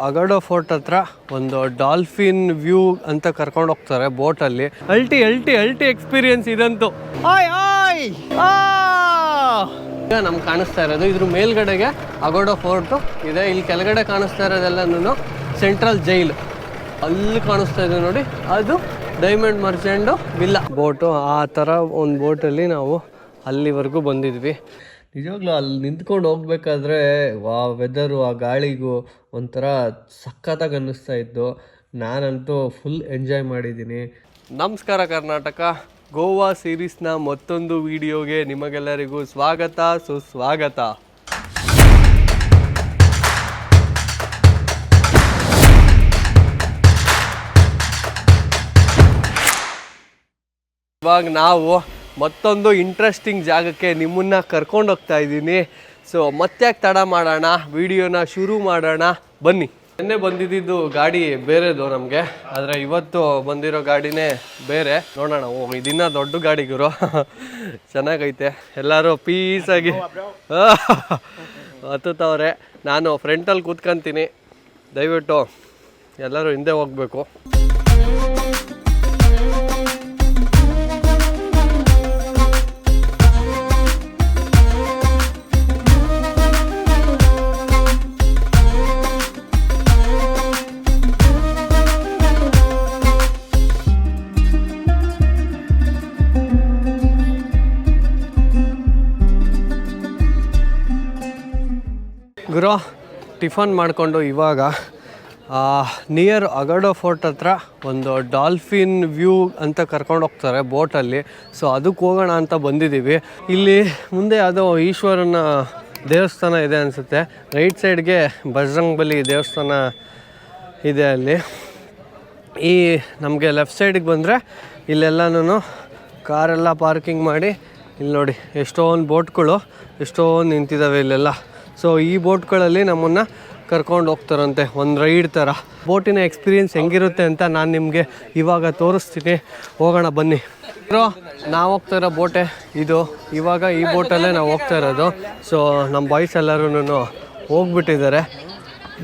ಅಗಡೋ fort ಹತ್ರ ಒಂದು dolphin view ಅಂತ ಕರ್ಕೊಂಡು ಹೋಗ್ತಾರೆ ಬೋಟಲ್ಲಿ. ಅಲ್ಟಿ ಅಲ್ಟಿ ಅಲ್ಟಿ ಎಕ್ಸ್ಪೀರಿಯನ್ಸ್ ಇದಂತೂ. ಆ! ಈಗ ನಮ್ಗೆ ಕಾಣಿಸ್ತಾ ಇರೋದು ಇದ್ರ ಮೇಲ್ಗಡೆಗೆ ಅಗೋಡೋ ಫೋರ್ಟು ಇದೆ. ಇಲ್ಲಿ ಕೆಳಗಡೆ ಕಾಣಿಸ್ತಾ ಇರೋದೆಲ್ಲನೂ ಸೆಂಟ್ರಲ್ ಜೈಲು. ಅಲ್ಲಿ ಕಾಣಿಸ್ತಾ ಇದೆ ನೋಡಿ. ಅದು ಡೈಮಂಡ್ ಮರ್ಚೆಂಡು ವಿಲ್ಲ. ಬೋಟು, ಆ ಥರ ಒಂದು ಬೋಟಲ್ಲಿ ನಾವು ಅಲ್ಲಿವರೆಗೂ ಬಂದಿದ್ವಿ. ನಿಜವಾಗ್ಲೂ ಅಲ್ಲಿ ನಿಂತ್ಕೊಂಡು ಹೋಗ್ಬೇಕಾದ್ರೆ ವಾ ವೆದರು ಆ ಗಾಳಿಗೂ ಒಂಥರ ಸಖತ್ತಾಗಿ ಅನ್ನಿಸ್ತಾ ಇತ್ತು. ನಾನಂತೂ ಫುಲ್ ಎಂಜಾಯ್ ಮಾಡಿದ್ದೀನಿ. ನಮಸ್ಕಾರ ಕರ್ನಾಟಕ. ಗೋವಾ ಸೀರೀಸ್ನ ಮತ್ತೊಂದು ವಿಡಿಯೋಗೆ ನಿಮಗೆಲ್ಲರಿಗೂ ಸ್ವಾಗತ, ಸುಸ್ವಾಗತ. ಇವಾಗ ನಾವು ಮತ್ತೊಂದು ಇಂಟ್ರೆಸ್ಟಿಂಗ್ ಜಾಗಕ್ಕೆ ನಿಮ್ಮನ್ನ ಕರ್ಕೊಂಡು ಹೋಗ್ತಾ ಇದ್ದೀನಿ. ಸೊ ಮತ್ತೆ ತಡ ಮಾಡೋಣ, ವಿಡಿಯೋನ ಶುರು ಮಾಡೋಣ. ಬನ್ನಿ. ನಿನ್ನೆ ಬಂದಿದ್ದು ಗಾಡಿ ಬೇರೆದು ನಮಗೆ. ಆದರೆ ಇವತ್ತು ಬಂದಿರೋ ಗಾಡಿನೇ ಬೇರೆ. ನೋಡೋಣ. ಓ, ಇದಿನ್ನ ದೊಡ್ಡ ಗಾಡಿ ಗುರು. ಚೆನ್ನಾಗೈತೆ. ಎಲ್ಲರೂ ಪೀಸಾಗಿ ಹತ್ತುತ್ತವ್ರೆ. ನಾನು ಫ್ರೆಂಟಲ್ಲಿ ಕೂತ್ಕೊಂತೀನಿ. ದಯವಿಟ್ಟು ಎಲ್ಲರೂ ಹಿಂದೆ ಹೋಗಬೇಕು. ಟಿಫನ್ ಮಾಡಿಕೊಂಡು ಇವಾಗ ನಿಯರ್ ಅಗಡೋ ಫೋರ್ಟ್ ಹತ್ರ ಒಂದು ಡಾಲ್ಫಿನ್ ವ್ಯೂ ಅಂತ ಕರ್ಕೊಂಡು ಹೋಗ್ತಾರೆ ಬೋಟಲ್ಲಿ. ಸೊ ಅದಕ್ಕೆ ಹೋಗೋಣ ಅಂತ ಬಂದಿದ್ದೀವಿ. ಇಲ್ಲಿ ಮುಂದೆ ಯಾವುದೋ ಈಶ್ವರನ ದೇವಸ್ಥಾನ ಇದೆ ಅನಿಸುತ್ತೆ. ರೈಟ್ ಸೈಡ್ಗೆ ಬಜರಂಗ್ ಬಲಿ ದೇವಸ್ಥಾನ ಇದೆ ಅಲ್ಲಿ. ಈ ನಮಗೆ ಲೆಫ್ಟ್ ಸೈಡಿಗೆ ಬಂದರೆ ಇಲ್ಲೆಲ್ಲನೂ ಕಾರೆಲ್ಲ ಪಾರ್ಕಿಂಗ್ ಮಾಡಿ. ಇಲ್ಲಿ ನೋಡಿ ಎಷ್ಟೊಂದು ಬೋಟ್ಗಳು, ಎಷ್ಟೊಂದು ನಿಂತಿದ್ದಾವೆ ಇಲ್ಲೆಲ್ಲ. ಸೊ ಈ ಬೋಟ್ಗಳಲ್ಲಿ ನಮ್ಮನ್ನು ಕರ್ಕೊಂಡು ಹೋಗ್ತಾರಂತೆ, ಒಂದು ರೈಡ್ ಥರ ಬೋಟಿನ ಎಕ್ಸ್ಪೀರಿಯನ್ಸ್ ಹೆಂಗಿರುತ್ತೆ ಅಂತ ನಾನು ನಿಮಗೆ ಇವಾಗ ತೋರಿಸ್ತೀನಿ. ಹೋಗೋಣ, ಬನ್ನಿ. ಇರೋ ನಾವು ಹೋಗ್ತಾ ಇರೋ ಬೋಟೆ ಇದು. ಇವಾಗ ಈ ಬೋಟಲ್ಲೇ ನಾವು ಹೋಗ್ತಾ ಇರೋದು. ಸೊ ನಮ್ಮ ಬಾಯ್ಸ್ ಎಲ್ಲರೂ ಹೋಗ್ಬಿಟ್ಟಿದ್ದಾರೆ.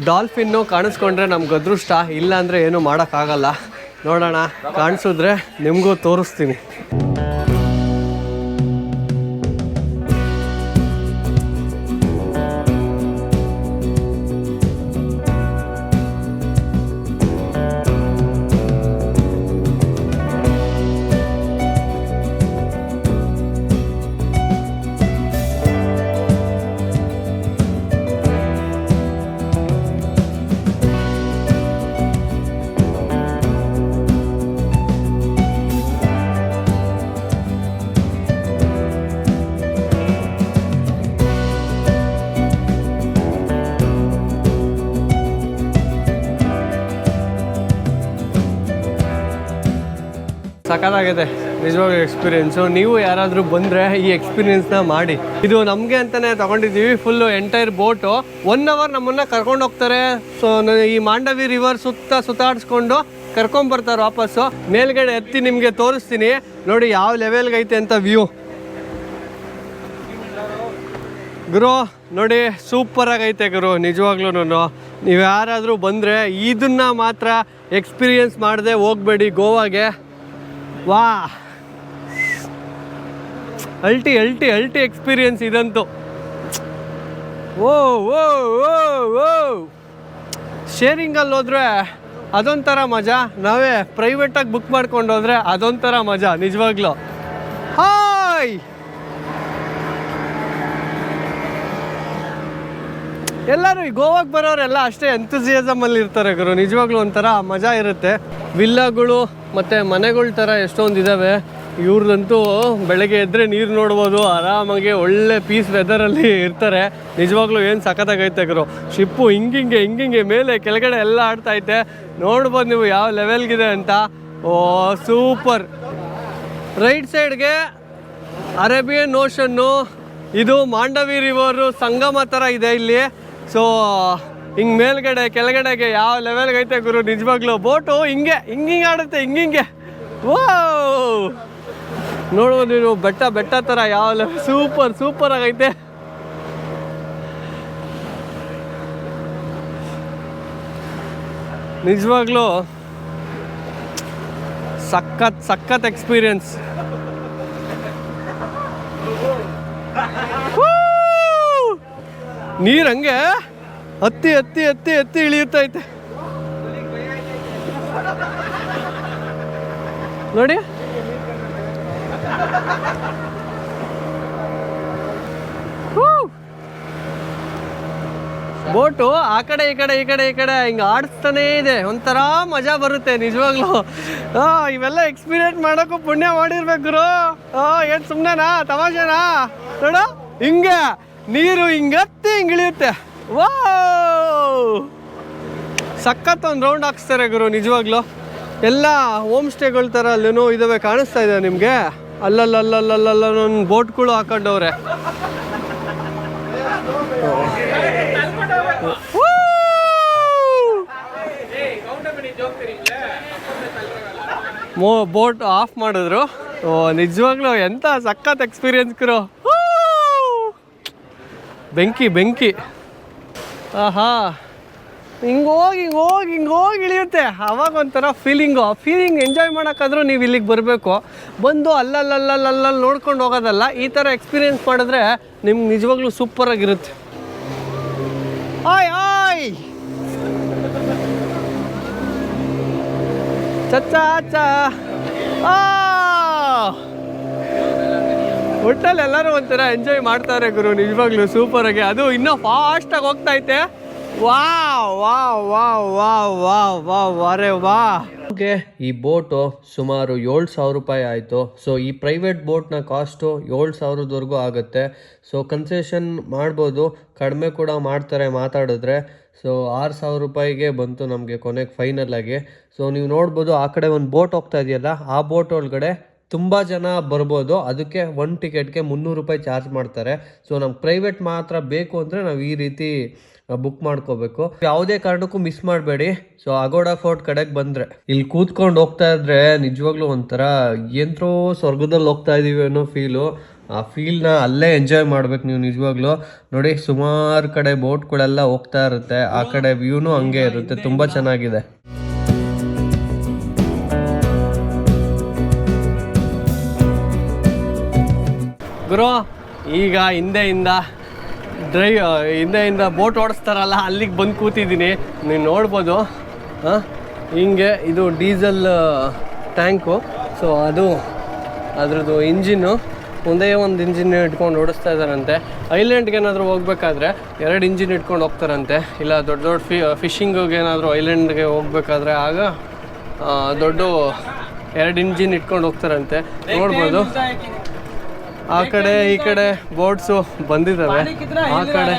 ಡಾಲ್ಫಿನ್ನು ಕಾಣಿಸ್ಕೊಂಡ್ರೆ ನಮ್ಗೆ ಅದೃಷ್ಟ. ಇಲ್ಲ ಅಂದರೆ ಏನೂ ಮಾಡೋಕ್ಕಾಗಲ್ಲ. ನೋಡೋಣ, ಕಾಣಿಸಿದ್ರೆ ನಿಮಗೂ ತೋರಿಸ್ತೀನಿ. ಸಖತ್ತಾಗಿದೆ. ನಿಜವಾಗ್ಲೂ ಎಕ್ಸ್ಪೀರಿಯೆನ್ಸು ನೀವು ಯಾರಾದರೂ ಬಂದರೆ ಈ ಎಕ್ಸ್ಪೀರಿಯೆನ್ಸ್ನ ಮಾಡಿ. ಇದು ನಮಗೆ ಅಂತಲೇ ತಗೊಂಡಿದ್ದೀವಿ. Full entire boat one hour ನಮ್ಮನ್ನು ಕರ್ಕೊಂಡು ಹೋಗ್ತಾರೆ. ಸೊ ಈ ಮಾಂಡವಿ ರಿವರ್ ಸುತ್ತ ಸುತ್ತಾಡಿಸ್ಕೊಂಡು ಕರ್ಕೊಂಬರ್ತಾರೆ ವಾಪಸ್ಸು. ಮೇಲ್ಗಡೆ ಎತ್ತಿ ನಿಮಗೆ ತೋರಿಸ್ತೀನಿ. ನೋಡಿ ಯಾವ ಲೆವೆಲ್ಗೆ ಐತೆ ಅಂತ ವ್ಯೂ ಗುರು, ನೋಡಿ ಸೂಪರ್ ಆಗೈತೆ ಗುರು. ನಿಜವಾಗ್ಲೂ ನೀವು ಯಾರಾದರೂ ಬಂದರೆ ಇದನ್ನ ಮಾತ್ರ ಎಕ್ಸ್ಪೀರಿಯೆನ್ಸ್ ಮಾಡದೆ ಹೋಗಬೇಡಿ ಗೋವಾಗೆ. ವಾ. ಅಲ್ಟಿ ಅಲ್ಟಿ ಅಲ್ಟಿ ಎಕ್ಸ್ಪೀರಿಯನ್ಸ್ ಇದಂತೂ. ಓ ಓ ಓ ಓ. ಶೇರಿಂಗಲ್ಲಿ ಹೋದ್ರೆ ಅದೊಂಥರ ಮಜಾ. ನಾವೇ ಪ್ರೈವೇಟಾಗಿ ಬುಕ್ ಮಾಡ್ಕೊಂಡು ಹೋದ್ರೆ ಅದೊಂಥರ ಮಜಾ, ನಿಜವಾಗ್ಲೂ. ಹಾಯ್ ಎಲ್ಲರೂ ಈ ಗೋವಾಗೆ ಬರೋರೆಲ್ಲ ಅಷ್ಟೇ ಎಂತುಸಿಯಾಸಮ್ ಅಲ್ಲಿ ಇರ್ತಾರೆ ಗುರು. ನಿಜವಾಗ್ಲೂ ಒಂಥರ ಮಜಾ ಇರುತ್ತೆ. ವಿಲ್ಲಾಗಳು ಮತ್ತು ಮನೆಗಳ ಥರ ಎಷ್ಟೊಂದು ಇದಾವೆ ಇವ್ರದಂತೂ ಬೆಳಗ್ಗೆ ಎದ್ದರೆ ನೀರು ನೋಡ್ಬೋದು, ಆರಾಮಾಗಿ ಒಳ್ಳೆ ಪೀಸ್ ವೆದರಲ್ಲಿ ಇರ್ತಾರೆ. ನಿಜವಾಗ್ಲೂ ಏನು ಸಖತ್ತಾಗೈತೆ ಗುರು. ಶಿಪ್ಪು ಹಿಂಗಿಂಗೆ ಹಿಂಗಿಂಗೆ ಮೇಲೆ ಕೆಳಗಡೆ ಎಲ್ಲ ಆಡ್ತಾ ಐತೆ. ನೋಡ್ಬೋದು ನೀವು ಯಾವ ಲೆವೆಲ್ಗಿದೆ ಅಂತ. ಓ ಸೂಪರ್ ರೈಟ್ ಸೈಡ್ಗೆ ಅರೇಬಿಯನ್ ಓಷನ್ನು, ಇದು ಮಾಂಡವಿ ರಿವರು ಸಂಗಮ ಥರ ಇದೆ ಇಲ್ಲಿ. ಸೊ ಹಿಂಗೆ ಮೇಲ್ಗಡೆ, ಕೆಳಗಡೆಗೆ ಯಾವ ಲೆವೆಲ್ಗೆ ಐತೆ ಗುರು? ನಿಜವಾಗ್ಲೂ ಬೋಟು ಹಿಂಗೆ, ಹಿಂಗಿಂಗೆ ಆಡುತ್ತೆ, ಹಿಂಗಿಂಗೆ. ಓ ನೋಡ್ಬೋದು ನೀವು ಬೆಟ್ಟ ಬೆಟ್ಟ ಥರ ಯಾವ ಲೆವೆಲ್ ಸೂಪರ್ ಸೂಪರ್ ಆಗೈತೆ. ನಿಜವಾಗ್ಲೂ ಸಖತ್ ಸಖತ್ ಎಕ್ಸ್ಪೀರಿಯನ್ಸ್ ನೀರು ಹಂಗೆ ಹತ್ತಿ ಹತ್ತಿ ಹತ್ತಿ ಹತ್ತಿ ಇಳಿಯುತ್ತೈತೆ ನೋಡಿ. ಬೋಟು ಆ ಕಡೆ, ಈ ಕಡೆ ಈ ಕಡೆ ಈ ಕಡೆ ಹಿಂಗೆ ಆಡಿಸ್ತಾನೇ ಇದೆ. ಒಂಥರ ಮಜಾ ಬರುತ್ತೆ ನಿಜವಾಗ್ಲೂ. ಹಾಂ ಇವೆಲ್ಲ ಎಕ್ಸ್ಪೀರಿಯನ್ಸ್ ಮಾಡೋಕ್ಕೂ ಪುಣ್ಯ ಮಾಡಿರ್ಬೇಕು ಏನ್ ಸುಮ್ಮನೆನಾ ತಮಾಷೆನಾ? ನೋಡು, ಹಿಂಗೆ. ನೀರು ಹಿಂಗತ್ತಿ ಹಿಂಗಿಳಿಯುತ್ತೆ. ವಾ ಸಖತ್ ಒಂದು ರೌಂಡ್ ಹಾಕ್ಸ್ತಾರೆ ಗುರು, ನಿಜವಾಗ್ಲೂ. ಎಲ್ಲ ಹೋಮ್ ಸ್ಟೇಗಳ ಥರ ಅಲ್ಲೇನೋ ಇದಾವೆ ಕಾಣಿಸ್ತಾ ಇದೆ ನಿಮಗೆ. ಅಲ್ಲಲ್ಲಲ್ಲಲ್ಲಲ್ಲ ಬೋಟ್ಗಳು ಹಾಕೊಂಡವ್ರೆ. ಮೋ ಬೋಟ್ ಆಫ್ ಮಾಡಿದ್ರು. ಓ, ನಿಜವಾಗ್ಲೂ ಎಂಥ ಸಖತ್ ಎಕ್ಸ್ಪೀರಿಯನ್ಸ್ ಗುರು! ಬೆಂಕಿ ಬೆಂಕಿ. ಆಹಾ. ಹಿಂಗೆ ಹೋಗಿ ಹಿಂಗೆ ಹೋಗಿ ಹಿಂಗೆ ಹೋಗಿ ಇಳಿಯುತ್ತೆ. ಅವಾಗ ಒಂಥರ ಫೀಲಿಂಗು ಆ ಫೀಲಿಂಗ್ ಎಂಜಾಯ್ ಮಾಡೋಕ್ಕಾದ್ರೂ ನೀವು ಇಲ್ಲಿಗೆ ಬರಬೇಕು. ಬಂದು ಅಲ್ಲಲ್ಲಲ್ಲಲ್ಲಲ್ಲಿ ನೋಡ್ಕೊಂಡು ಹೋಗೋದಲ್ಲ, ಈ ಥರ ಎಕ್ಸ್ಪೀರಿಯೆನ್ಸ್ ಮಾಡಿದ್ರೆ ನಿಮ್ಗೆ ನಿಜವಾಗ್ಲೂ ಸೂಪರಾಗಿರುತ್ತೆ ಆಯ್ ಆಯ್! ಚಚ್ಚಾ ಚಾ ಆ! ಒಟ್ಟಲ್ಲಿ ಎಲ್ಲರೂ ಒಂಥರ ಎಂಜಾಯ್ ಮಾಡ್ತಾರೆ ಗುರು ನಿಜವಾಗ್ಲೂ ಸೂಪರ್ ಆಗಿ. ಅದು ಇನ್ನೂ ಫಾಸ್ಟಾಗಿ ಹೋಗ್ತಾ ಐತೆ. ವಾ ವಾ ವಾ ವಾ ವಾ ವಾ ವಾರೆ ವಾ. ಓಕೆ ಈ ಬೋಟು ಸುಮಾರು ಏಳು ಸಾವಿರ ರೂಪಾಯಿ ಆಯಿತು. ಸೊ ಈ ಪ್ರೈವೇಟ್ ಬೋಟ್ನ ಕಾಸ್ಟು ಏಳು ಸಾವಿರದವರೆಗೂ ಆಗುತ್ತೆ. ಸೊ ಕನ್ಸೆಷನ್ ಮಾಡ್ಬೋದು. ಕಡಿಮೆ ಕೂಡ ಮಾಡ್ತಾರೆ ಮಾತಾಡಿದ್ರೆ. ಸೊ ಆರು ಸಾವಿರ ರೂಪಾಯಿಗೆ ಬಂತು ನಮಗೆ ಕೊನೆಗೆ ಫೈನಲ್ ಆಗಿ. ಸೊ ನೀವು ನೋಡ್ಬೋದು ಆ ಕಡೆ ಒಂದು ಬೋಟ್ ಹೋಗ್ತಾ ಇದೆಯಲ್ಲ, ಆ ಬೋಟ್ ಒಳಗಡೆ ತುಂಬ ಜನ ಬರ್ಬೋದು. ಅದಕ್ಕೆ ಒನ್ ಟಿಕೆಟ್ಗೆ ಮುನ್ನೂರು ರೂಪಾಯಿ ಚಾರ್ಜ್ ಮಾಡ್ತಾರೆ. ಸೊ ನಮ್ಗೆ ಪ್ರೈವೇಟ್ ಮಾತ್ರ ಬೇಕು ಅಂದರೆ ನಾವು ಈ ರೀತಿ ಬುಕ್ ಮಾಡ್ಕೋಬೇಕು. ಯಾವುದೇ ಕಾರಣಕ್ಕೂ ಮಿಸ್ ಮಾಡಬೇಡಿ. ಸೊ ಅಗೋಡ ಫೋರ್ಟ್ ಕಡೆಗೆ ಬಂದರೆ. ಇಲ್ಲಿ ಕೂತ್ಕೊಂಡು ಹೋಗ್ತಾ ಇದ್ರೆ ನಿಜವಾಗ್ಲೂ ಒಂಥರ ಏನ್ರೋ ಸ್ವರ್ಗದಲ್ಲಿ ಹೋಗ್ತಾ ಇದ್ದೀವಿ ಅನ್ನೋ ಫೀಲು ಆ ಫೀಲ್ನ ಅಲ್ಲೇ ಎಂಜಾಯ್ ಮಾಡ್ಬೇಕು ನೀವು ನಿಜವಾಗ್ಲೂ. ನೋಡಿ, ಸುಮಾರು ಕಡೆ ಬೋಟ್ಗಳೆಲ್ಲ ಹೋಗ್ತಾ ಇರುತ್ತೆ. ಆ ಕಡೆ ವ್ಯೂನು ಹಂಗೆ ಇರುತ್ತೆ. ತುಂಬ ಚೆನ್ನಾಗಿದೆ. ಗುರು, ಈಗ ಹಿಂದೆಯಿಂದ ಡ್ರೈ ಹಿಂದೆಯಿಂದ ಬೋಟ್ ಓಡಿಸ್ತಾರಲ್ಲ, ಅಲ್ಲಿಗೆ ಬಂದು ಕೂತಿದ್ದೀನಿ. ನೀವು ನೋಡ್ಬೋದು. ಹಾಂ ಹಿಂಗೆ ಇದು ಡೀಸೆಲ್ ಟ್ಯಾಂಕು. ಸೊ ಅದು ಅದ್ರದ್ದು ಇಂಜಿನ್ನು. ಒಂದೇ ಒಂದು ಇಂಜಿನ್ ಇಟ್ಕೊಂಡು ಓಡಿಸ್ತಾ ಇದ್ದಾರಂತೆ. ಐಲ್ಯಾಂಡ್ಗೆ ಏನಾದರೂ ಹೋಗ್ಬೇಕಾದ್ರೆ ಎರಡು ಇಂಜಿನ್ ಇಟ್ಕೊಂಡು ಹೋಗ್ತಾರಂತೆ. ಇಲ್ಲ, ದೊಡ್ಡ ದೊಡ್ಡ ಫಿ ಫಿಶಿಂಗಿಗೆ ಏನಾದರೂ ಐಲ್ಯಾಂಡ್ಗೆ ಹೋಗ್ಬೇಕಾದ್ರೆ ಆಗ ದೊಡ್ಡ ಎರಡು ಇಂಜಿನ್ ಇಟ್ಕೊಂಡು ಹೋಗ್ತಾರಂತೆ. ನೋಡ್ಬೋದು. ಆ ಕಡೆ ಈ ಕಡೆ ಬೋಟ್ಸ್ ಬಂದಿದ್ದಾವೆ. ಆ ಕಡೆ.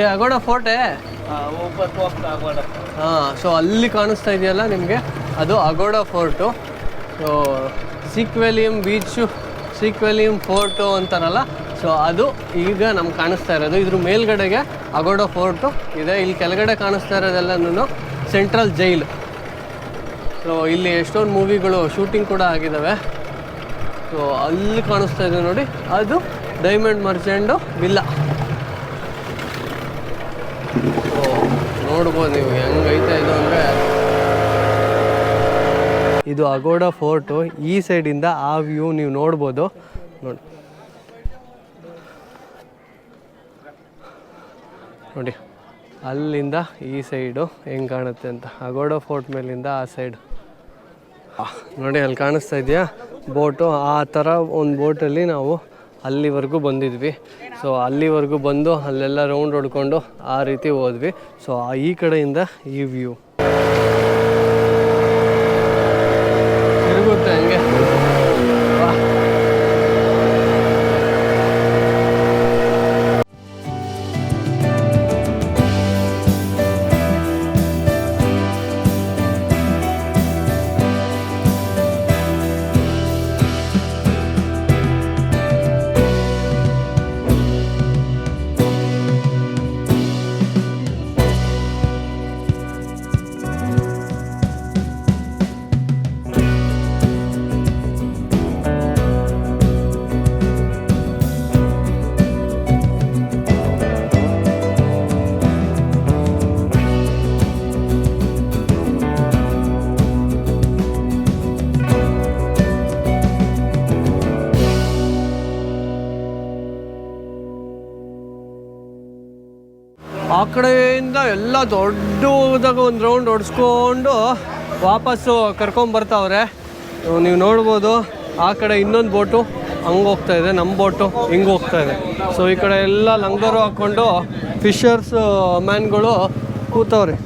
ಏ ಅಗೋಡ ಫೋರ್ಟೆ ಹಾಂ ಸೊ ಅಲ್ಲಿ ಕಾಣಿಸ್ತಾ ಇದೆಯಲ್ಲ ನಿಮಗೆ? ಅದು Aguada fort so Sinquerim beach Sinquerim fort ಅಂತಾರಲ್ಲ? ಸೊ ಅದು ಈಗ ನಮ್ಗೆ ಕಾಣಿಸ್ತಾ ಇರೋದು. ಇದ್ರ ಮೇಲ್ಗಡೆಗೆ ಅಗೋಡ ಫೋರ್ಟು ಇದೆ. ಇಲ್ಲಿ ಕೆಳಗಡೆ ಕಾಣಿಸ್ತಾ ಇರೋದೆಲ್ಲನೂ ಸೆಂಟ್ರಲ್ ಜೈಲ್ ಸೊ ಇಲ್ಲಿ ಎಷ್ಟೊಂದು ಮೂವಿಗಳು ಶೂಟಿಂಗ್ ಕೂಡ ಆಗಿದ್ದಾವೆ ಸೊ ಅಲ್ಲಿ ಕಾಣಿಸ್ತಾ ಇದೆ ನೋಡಿ. ಅದು ಡೈಮಂಡ್ ಮರ್ಚೆಂಡು ಬಿಲ್ಲ ಸೊ ನೋಡ್ಬೋದು ನೀವು ಹೆಂಗೈತೆ ಇದು ಅಂದರೆ. ಇದು ಅಗೋಡ ಫೋರ್ಟು ಈ ಸೈಡಿಂದ ಆ ವ್ಯೂ ನೀವು ನೋಡ್ಬೋದು. ನೋಡಿ. ನೋಡಿ, ಅಲ್ಲಿಂದ ಈ ಸೈಡು ಹೆಂಗೆ ಕಾಣುತ್ತೆ ಅಂತ. ಅಗೋಡ ಫೋರ್ಟ್ ಮೇಲಿಂದ ಆ ಸೈಡ್. ನೋಡಿ, ಅಲ್ಲಿ ಕಾಣಿಸ್ತಾ ಇದೆಯಾ? ಬೋಟು, ಆ ಥರ ಒಂದು ಬೋಟಲ್ಲಿ ನಾವು ಅಲ್ಲಿವರೆಗೂ ಬಂದಿದ್ವಿ. ಸೊ ಅಲ್ಲಿವರೆಗೂ ಬಂದು ಅಲ್ಲೆಲ್ಲ ರೌಂಡ್ ಹೊಡ್ಕೊಂಡು ಆ ರೀತಿ ಹೋದ್ವಿ. ಸೊ ಈ ಕಡೆಯಿಂದ ಈ ವ್ಯೂ. ತಿರುಗುತ್ತೆ ಹಂಗೆ. ಆ ಕಡೆಯಿಂದ ಎಲ್ಲ ದೊಡ್ಡದಾಗ ಒಂದು ರೌಂಡ್ ಹೊಡ್ಸ್ಕೊಂಡು ವಾಪಸ್ಸು ಕರ್ಕೊಂಬರ್ತಾವ್ರೆ ನೀವು ನೋಡ್ಬೋದು, ಆ ಕಡೆ ಇನ್ನೊಂದು ಬೋಟು, ಹಂಗೆ ಹೋಗ್ತಾ ಇದೆ ನಮ್ಮ ಬೋಟು, ಹಿಂಗೆ ಹೋಗ್ತಾ ಇದೆ. ಸೊ ಈ ಕಡೆ ಎಲ್ಲ ಲಂಗರು ಹಾಕ್ಕೊಂಡು ಫಿಶರ್ಸ್ ಮ್ಯಾನ್ಗಳು ಕೂತವ್ರೆ.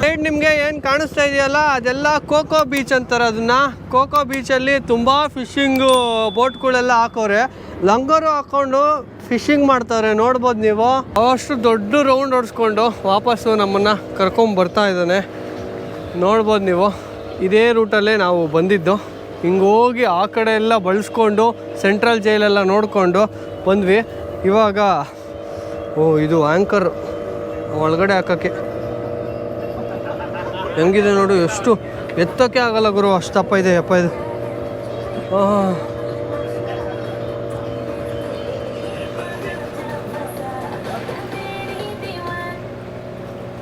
ಸೈಡ್ ನಿಮಗೆ ಏನು ಕಾಣಿಸ್ತಾ ಇದೆಯಲ್ಲ, ಅದೆಲ್ಲ ಕೋಕೋ ಬೀಚ್ ಅಂತಾರೆ. ಅದನ್ನು ಕೋಕೋ ಬೀಚಲ್ಲಿ ತುಂಬ ಫಿಶಿಂಗು ಬೋಟ್ಗಳೆಲ್ಲ ಹಾಕೋರೆ. ಲಂಗರು ಹಾಕೊಂಡು ಫಿಶಿಂಗ್ ಮಾಡ್ತಾರೆ, ನೋಡ್ಬೋದು ನೀವು. ಅವಷ್ಟು ದೊಡ್ಡ ರೌಂಡ್ ಹೊಡ್ಸ್ಕೊಂಡು ವಾಪಸ್ಸು ನಮ್ಮನ್ನು ಕರ್ಕೊಂಡ್ ಬರ್ತಾ ಇದ್ದಾನೆ. ನೋಡ್ಬೋದು ನೀವು, ಇದೇ ರೂಟಲ್ಲೇ ನಾವು ಬಂದಿದ್ದು. ಹಿಂಗೆ ಹೋಗಿ ಆ ಕಡೆ ಎಲ್ಲ ಬಳಸ್ಕೊಂಡು ಸೆಂಟ್ರಲ್ ಜೈಲೆಲ್ಲ ನೋಡಿಕೊಂಡು ಬಂದ್ವಿ. ಇವಾಗ, ಓ, ಇದು ಆ್ಯಂಕರ್ ಒಳಗಡೆ ಹಾಕೋಕ್ಕೆ. ಹೆಂಗಿದೆ ನೋಡು, ಎಷ್ಟು ಎತ್ತೋಕ್ಕೆ ಆಗಲ್ಲ ಗುರು, ಅಷ್ಟಪ್ಪ ಇದೆ, ಅಪ್ಪ ಇದು. ಆಹ್.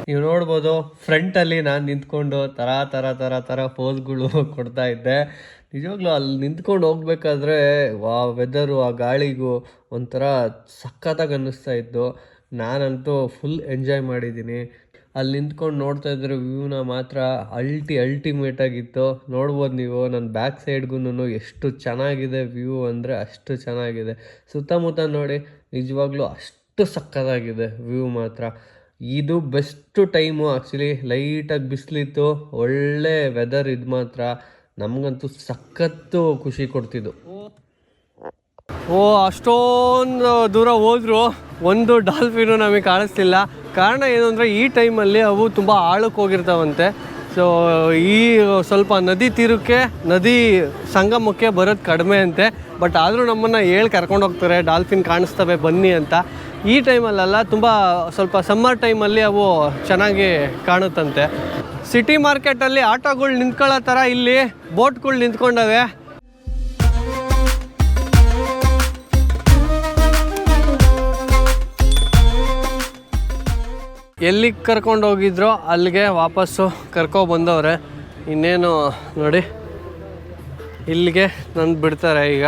ನೀವು ನೋಡ್ಬೋದು ಫ್ರಂಟಲ್ಲಿ ನಾನು ನಿಂತ್ಕೊಂಡು ಥರ ಥರ ಥರ ಥರ ಪೋಸ್ಗಳು ಕೊಡ್ತಾ ಇದ್ದೆ. ನಿಜವಾಗ್ಲೂ ಅಲ್ಲಿ ನಿಂತ್ಕೊಂಡು ಹೋಗ್ಬೇಕಾದ್ರೆ ಆ ವೆದರು ಆ ಗಾಳಿಗೂ ಒಂಥರ ಸಖತ್ತಾಗಿ ಅನ್ನಿಸ್ತಾ ಇತ್ತು. ನಾನಂತೂ ಫುಲ್ ಎಂಜಾಯ್ ಮಾಡಿದ್ದೀನಿ. ಅಲ್ಲಿ ನಿಂತ್ಕೊಂಡು ನೋಡ್ತಾ ಇದ್ರೆ ವ್ಯೂನ ಮಾತ್ರ ಅಲ್ಟಿ ಅಲ್ಟಿಮೇಟ್ ಆಗಿತ್ತು. ನೋಡ್ಬೋದು ನೀವು ನನ್ನ ಬ್ಯಾಕ್ ಸೈಡ್ಗೂ ಎಷ್ಟು ಚೆನ್ನಾಗಿದೆ ವ್ಯೂ ಅಂದರೆ ಅಷ್ಟು ಚೆನ್ನಾಗಿದೆ. ಸುತ್ತಮುತ್ತ ನೋಡಿ, ನಿಜವಾಗ್ಲೂ ಅಷ್ಟು ಸಕ್ಕತ್ತಾಗಿದೆ ವ್ಯೂ ಮಾತ್ರ. ಇದು ಬೆಸ್ಟು ಟೈಮು ಆ್ಯಕ್ಚುಲಿ ಲೈಟಾಗಿ ಬಿಸಿಲಿತ್ತು, ಒಳ್ಳೆ ವೆದರ್ ಇದು ಮಾತ್ರ. ನಮಗಂತೂ ಸಖತ್ತು ಖುಷಿ ಕೊಡ್ತಿದ್ದು. ಓ, ಅಷ್ಟೊಂದು ದೂರ ಹೋದರೂ, ಒಂದು ಡಾಲ್ಫಿನು ನಮಗೆ ಕಾಣಿಸ್ತಿಲ್ಲ ಕಾರಣ ಏನು ಅಂದರೆ, ಈ ಟೈಮಲ್ಲಿ ಅವು ತುಂಬ ಆಳಕ್ಕೆ ಹೋಗಿರ್ತಾವಂತೆ ಸೊ ಈ ಸ್ವಲ್ಪ ನದಿ ತೀರಕ್ಕೆ ನದಿ ಸಂಗಮಕ್ಕೆ ಬರೋದು ಕಡಿಮೆ ಅಂತೆ ಬಟ್ ಆದರೂ ನಮ್ಮನ್ನು ಹೇಳಿ ಕರ್ಕೊಂಡು ಹೋಗ್ತಾರೆ, ಡಾಲ್ಫಿನ್ ಕಾಣಿಸ್ತವೆ, ಬನ್ನಿ ಅಂತ. ಈ ಟೈಮಲ್ಲೆಲ್ಲ ತುಂಬ ಸ್ವಲ್ಪ ಸಮ್ಮರ್ ಟೈಮಲ್ಲಿ ಅವು ಚೆನ್ನಾಗಿ ಕಾಣುತ್ತಂತೆ. ಸಿಟಿ ಮಾರ್ಕೆಟಲ್ಲಿ ಆಟೋಗಳು ನಿಂತ್ಕೊಳ್ಳೋ ಥರ ಇಲ್ಲಿ ಬೋಟ್ಗಳು ನಿಂತ್ಕೊಂಡವೆ. ಎಲ್ಲಿಗೆ ಕರ್ಕೊಂಡು ಹೋಗಿದ್ರೋ ಅಲ್ಲಿಗೆ ವಾಪಸ್ಸು ಕರ್ಕೊ ಬಂದವ್ರೆ. ಇನ್ನೇನು ನೋಡಿ. ಇಲ್ಲಿಗೆ ನಂದು ಬಿಡ್ತಾರೆ ಈಗ.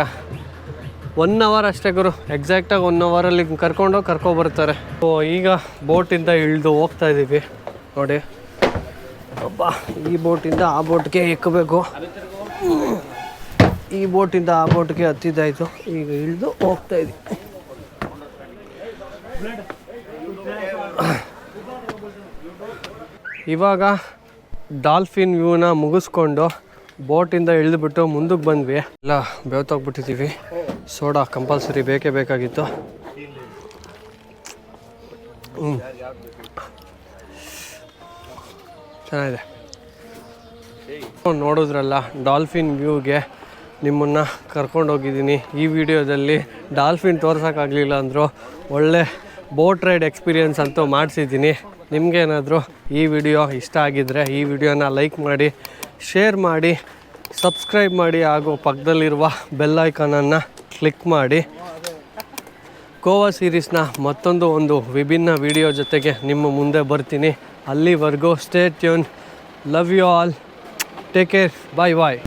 ಒನ್ ಅವರ್ ಅಷ್ಟೇ ಗುರು. ಎಕ್ಸಾಕ್ಟಾಗಿ ಒನ್ ಅವರಲ್ಲಿ ಕರ್ಕೊಂಡು ಕರ್ಕೊಬರ್ತಾರೆ ಸೊ ಈಗ ಬೋಟಿಂದ ಇಳಿದು ಹೋಗ್ತಾ ಇದ್ದೀವಿ ನೋಡಿ. ಒಬ್ಬ ಈ ಬೋಟಿಂದ ಆ ಬೋಟ್ಗೆ ಎಕ್ಕಬೇಕು ಈ ಬೋಟಿಂದ ಆ ಬೋಟ್ಗೆ ಹತ್ತಿದ್ದಾಯಿತು ಈಗ ಇಳಿದು ಹೋಗ್ತಾ ಇದ್ದೀವಿ ಇವಾಗ ಡಾಲ್ಫಿನ್ ವ್ಯೂನ ಮುಗಿಸ್ಕೊಂಡು ಬೋಟಿಂದ ಇಳಿದುಬಿಟ್ಟು ಮುಂದಕ್ಕೆ ಬಂದ್ವಿ. ಎಲ್ಲ ಬೆವತೋಗ್ಬಿಟ್ಟಿದ್ದೀವಿ. ಸೋಡಾ ಕಂಪಲ್ಸರಿ ಬೇಕೇ ಬೇಕಾಗಿತ್ತು. ಹ್ಞೂ ಚೆನ್ನಾಗಿದೆ. ನೋಡಿದ್ರಲ್ಲ, ಡಾಲ್ಫಿನ್ ವ್ಯೂಗೆ ನಿಮ್ಮನ್ನು ಕರ್ಕೊಂಡೋಗಿದ್ದೀನಿ. ಈ ವಿಡಿಯೋದಲ್ಲಿ ಡಾಲ್ಫಿನ್ ತೋರ್ಸೋಕ್ಕಾಗಲಿಲ್ಲ ಅಂದರೂ ಒಳ್ಳೆ ಬೋಟ್ ರೈಡ್ ಎಕ್ಸ್ಪೀರಿಯನ್ಸ್ ಅಂತೂ ಮಾಡಿಸಿದ್ದೀನಿ. ನಿಮಗೇನಾದರೂ ಈ ವಿಡಿಯೋ ಇಷ್ಟ ಆಗಿದ್ದರೆ ಈ ವಿಡಿಯೋನ ಲೈಕ್ ಮಾಡಿ, ಶೇರ್ ಮಾಡಿ, ಸಬ್ಸ್ಕ್ರೈಬ್ ಮಾಡಿ ಹಾಗೂ ಪಕ್ಕದಲ್ಲಿರುವ ಬೆಲ್ ಐಕಾನನ್ನು ಕ್ಲಿಕ್ ಮಾಡಿ. ಗೋವಾ ಸೀರೀಸ್ನ ಮತ್ತೊಂದು ಒಂದು ವಿಭಿನ್ನ ವಿಡಿಯೋ ಜೊತೆಗೆ ನಿಮ್ಮ ಮುಂದೆ ಬರ್ತೀನಿ. ಅಲ್ಲಿವರೆಗೂ stay tune love you all take care bye bye